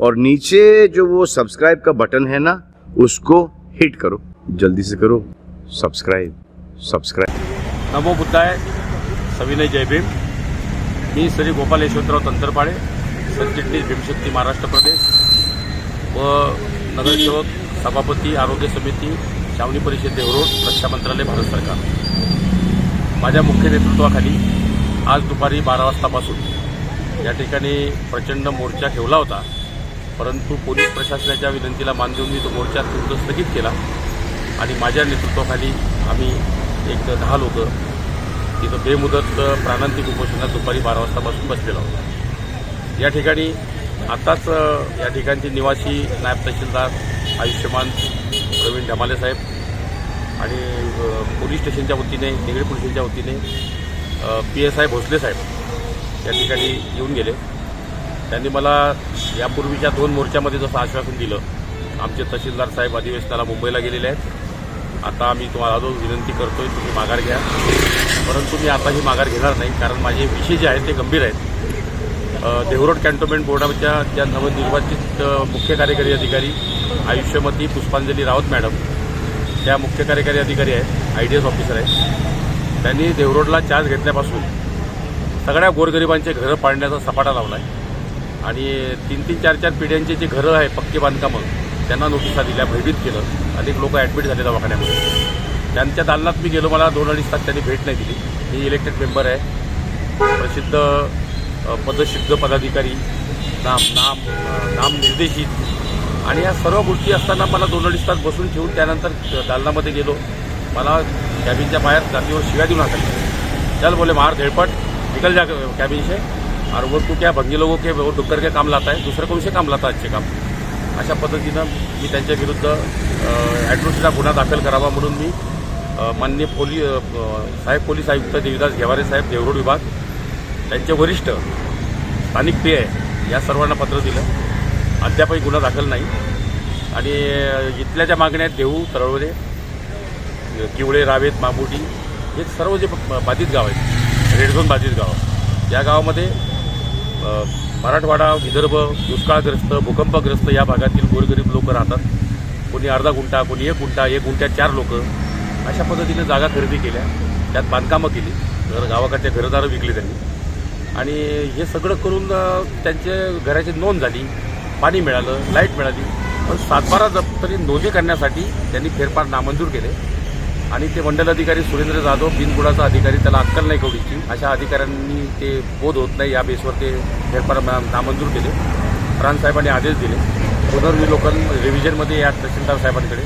और नीचे जो वो सब्सक्राइब का बटन है ना उसको हिट करो। जल्दी से करो। सब्सक्राइब सब्सक्राइब नमो बुद्धाय। सविनय जय भीम। मी श्री गोपाल यशवंतराव तंत्रपाडे सरचिटणीस भीमशक्ती महाराष्ट्र प्रदेश व नगरसेवक सभापती आरोग्य समिती छावणी परिषद देवरोड रक्षा मंत्रालय भारत सरकार. माझ्या मुख्य नेतृत्वाखाली आज दुपारी बारा वाजतापासून या ठिकाणी प्रचंड मोर्चा ठेवला होता. परंतु पोलीस प्रशासनाच्या विनंतीला मान देऊन मी तो मोर्चा तुर्त स्थगित केला. आणि माझ्या नेतृत्वाखाली आम्ही एक दहा लोक तिथं बेमुदत प्राणांतिक उपोषणात दुपारी बारा वाजतापासून बसलेला होता या ठिकाणी आत्ताच या ठिकाणचे निवासी नायब तहसीलदार आयुष्यमान प्रवीण ढमाले साहेब आणि पोलीस स्टेशनच्या वतीने निगडी पोलिसांच्या वतीने पी एस आय भोसले साहेब या ठिकाणी येऊन गेले. त्यांनी मला यापूर्वीच्या दोन मोर्चामध्ये जसं आश्वासन दिलं आमचे तहसीलदार साहेब अधिवेशनाला मुंबईला गेलेले आहेत. आता आम्ही तुम्हाला अजून विनंती करतोय तुम्ही माघार घ्या. परंतु मी आता ही माघार घेणार नाही कारण माझे विषय जे आहेत ते गंभीर आहेत. देवरोड देहरोड कॅन्टोन्मेंट बोर्डाच्या ज्या नवनिर्वाचित मुख्य कार्यकारी अधिकारी आयुष्यमती पुष्पांजली रावत मॅडम त्या मुख्य कार्यकारी अधिकारी आहेत आय डी एस ऑफिसर आहेत. त्यांनी देवरोडला चार्ज घेतल्यापासून सगळ्या गोरगरिबांचे घरं पाडण्याचा सपाटा लावला आहे आणि तीन तीन चार चार पिढ्यांचे जे घरं आहे पक्के बांधकामं त्यांना नोटिसा दिल्या भयभीत केलं. अनेक लोक ॲडमिट झाले दवाखान्यामध्ये. त्यांच्या दालनात मी गेलो मला दोन अडीच तास त्यांनी भेट नाही दिली. मी इलेक्टेड मेंबर आहे. प्रसिद्ध पदसिद्ध पदाधिकारी नाम नाम नाम निर्देशित. आणि या सर्व गोष्टी असताना मला दोन अडीच तास बसून ठेवून त्यानंतर दालनामध्ये गेलो. मला कॅबिनच्या बाहेर जातीवर शिव्या देऊन हाकलली. चल बोले मार धेड़पट निकल जा कॅबिनचे और वो तू क्या भंगी लोगों के वो डुक्कर के काम लाता है दुसरे कोणसे काम लाता अच्छे काम? अशा पद्धतीनं मी त्यांच्या विरुद्ध ॲट्रोसिटीचा गुन्हा दाखल करावा म्हणून मी मान्य माननीय पोली साहेब पोलीस आयुक्त देवीदास घेवारे साहेब देवरोड विभाग त्यांचे वरिष्ठ स्थानिक पी आहे या सर्वांना पत्र दिलं. अद्यापही गुन्हा दाखल नाही. आणि इथल्या ज्या मागण्या आहेत देऊ तळवले किवळे रावेत मामुडी हे सर्व जे बाधित गाव आहेत रेडझोन बाधित गाव या गावामध्ये मराठवाडा विदर्भ दुष्काळग्रस्त भूकंपग्रस्त या भागातील गोरगरीब लोक राहतात. कोणी अर्धा गुंठा कोणी एक गुंठा एक गुंठ्यात चार लोक अशा पद्धतीने जागा खरेदी केल्या. त्यात बांधकामं केली. तर गावाकडच्या घरदारं विकली त्यांनी. आणि हे सगळं करून त्यांचे घराची नोंद झाली. पाणी मिळालं लाइट मिळाली. पण सातबारा जप तरी नोंदी करण्यासाठी त्यांनी फेरफार नामंजूर केले. आणि ते मंडल अधिकारी सुरेंद्र जाधव बिनबुडाचा अधिकारी त्याला अक्कल नाही कवडीची अशा अधिकाऱ्यांनी ते बोध होत नाही या बेसवर ते फेरफार नामंजूर केले. प्राणसाहेबांनी आदेश दिले. पुनर्विलोकन रिव्हिजनमध्ये या तहसीलदार साहेबांकडे.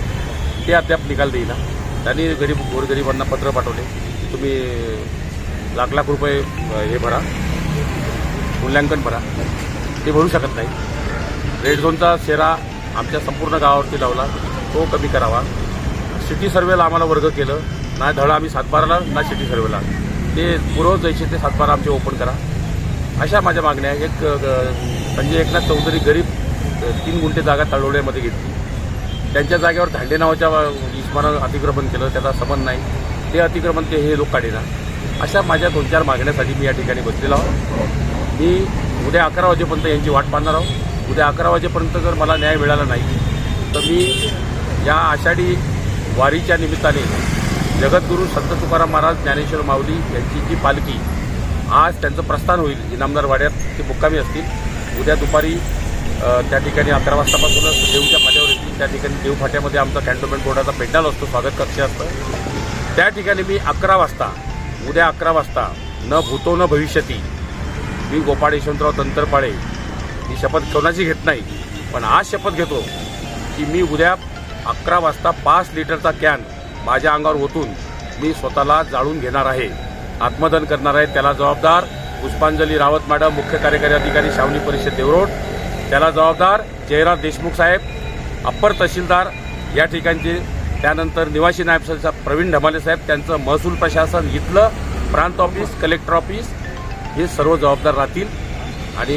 ते अद्याप निकाल देईना. त्यांनी गरीब गोरगरिबांना पत्र पाठवले. की तुम्ही लाख लाख रुपये हे भरा. मूल्यांकन भरा. ते भरू शकत नाही. रेड झोनचा शेरा आमच्या संपूर्ण गावावरती लावला. तो कमी करावा. सिटी सर्वेला आम्हाला वर्ग केलं. ना धडा आम्ही सातबाराला ना सिटी सर्वेला. ते पूर्व जैसे ते सातबारा आमचे ओपन करा. अशा माझ्या मागण्या आहेत. एक म्हणजे एकनाथ चौधरी गरीब तीन गुंठे जागा तळवड्यामध्ये घेतली. त्यांच्या जागेवर धांडे नावाच्या इस्मानं अतिक्रमण केलं. त्याचा संबंध नाही. ते अतिक्रमण ते हे लोक काढेना. अशा माझ्या दोन चार मागण्यासाठी मी या ठिकाणी बसलेला आहोत. मी उद्या अकरा वाजेपर्यंत यांची वाट पाहणार आहोत. उद्या अकरा वाजेपर्यंत जर मला न्याय मिळाला नाही तर मी या आषाढी वारीच्या निमित्ताने जगद्गुरू संत तुकाराम महाराज ज्ञानेश्वर माऊली यांची जी पालखी आज त्यांचं प्रस्थान होईल इनामदार वाड्यात ते मुक्कामी असतील. उद्या दुपारी त्या ठिकाणी अकरा वाजतापासूनच देऊच्या फाट्यावर येतील. त्या ठिकाणी देव फाट्यामध्ये आमचा कॅन्टोन्मेंट बोर्डाचा पेंडाल असतो स्वागत कक्ष असतं. त्या ठिकाणी मी अकरा वाजता उद्या अकरा वाजता न भूतो न भविष्यती मी गोपाळ यशवंतराव तंतरपाळे ही शपथ कोणाची घेत नाही पण आज शपथ घेतो की मी उद्या अकरा वाजता पाच लिटरचा कॅन माझ्या अंगावर ओतून मी स्वतःला जाळून घेणार आहे. आत्मदन करणार आहे त्याला जबाबदार पुष्पांजली रावत मॅडम मुख्य कार्यकारी अधिकारी शावनी परिषद देवरोड. त्याला जबाबदार जयराज देशमुख साहेब अप्पर तहसीलदार या ठिकाणचे त्यानंतर निवासी नायब प्रवीण ढमाले साहेब त्यांचं महसूल प्रशासन इथलं प्रांत ऑफिस कलेक्टर ऑफिस हे सर्व जबाबदार राहतील. आणि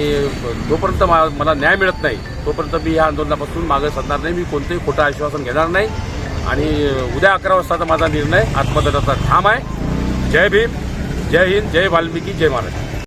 जोपर्यंत मा मला न्याय मिळत नाही तोपर्यंत मी या आंदोलनापासून मागे सरणार नाही. मी कोणतंही खोटं आश्वासन घेणार नाही. आणि उद्या अकरा वाजताचा माझा निर्णय आत्मदनाचा ठाम आहे. जय भीम जय हिंद जय वाल्मिकी जय महाराष्ट्र